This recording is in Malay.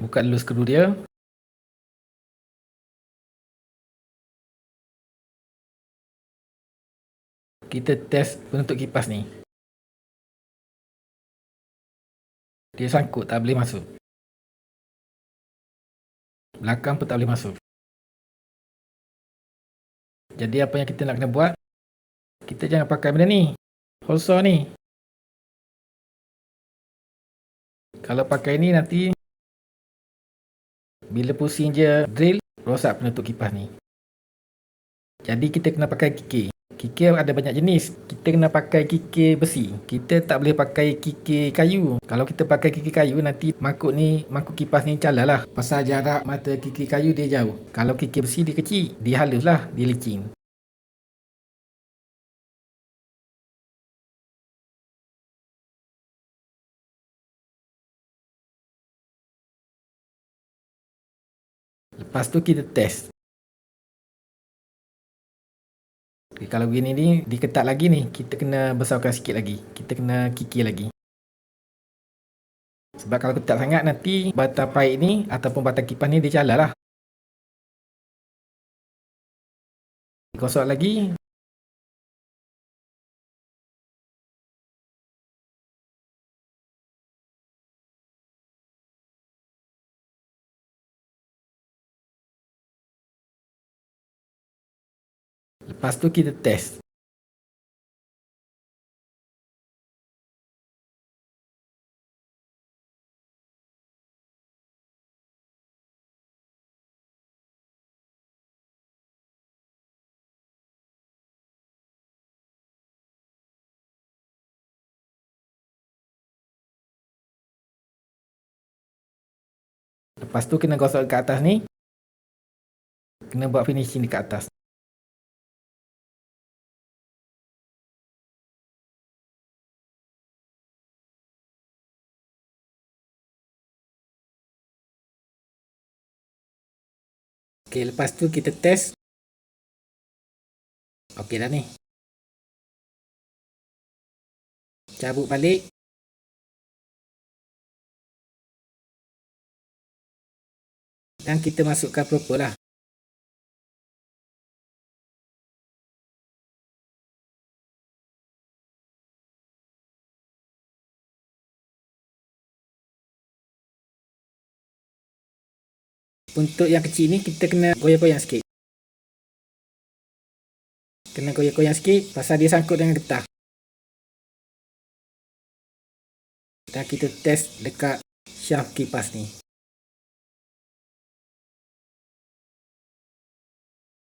buka dulu skru dia. Kita test penutup kipas ni. Dia sangkut tak boleh masuk. Belakang pun tak boleh masuk. Jadi apa yang kita nak kena buat kita jangan pakai benda ni. Hole saw ni. Kalau pakai ni nanti bila pusing je drill rosak penutup kipas ni. Jadi kita kena pakai kikir. Kikir ada banyak jenis. Kita kena pakai kikir besi. Kita tak boleh pakai kikir kayu. Kalau kita pakai kikir kayu nanti mangkuk ni mangkuk kipas ni calar lah. Pasal jarak mata kikir kayu dia jauh. Kalau kikir besi dia kecil. Dia halus lah. Dia licin Lepas tu kita test. Okay, kalau begini ni diketat lagi ni, kita kena besarkan sikit lagi. Kita kena kikir lagi. Sebab kalau ketat sangat nanti batang paip ni ataupun batang kipas ni dia calar lah. Gosok lagi. Lepas tu kita test. Lepas tu kena gosok ke atas ni. Kena buat finishing dekat atas. Okey, lepas tu kita test. Okey dah ni. Cabut balik. Dan kita masukkan proper lah. Untuk yang kecil ni kita kena goyang-goyang sikit. Kena goyang-goyang sikit pasal dia sangkut dengan getah. Dan kita test dekat shaft kipas ni.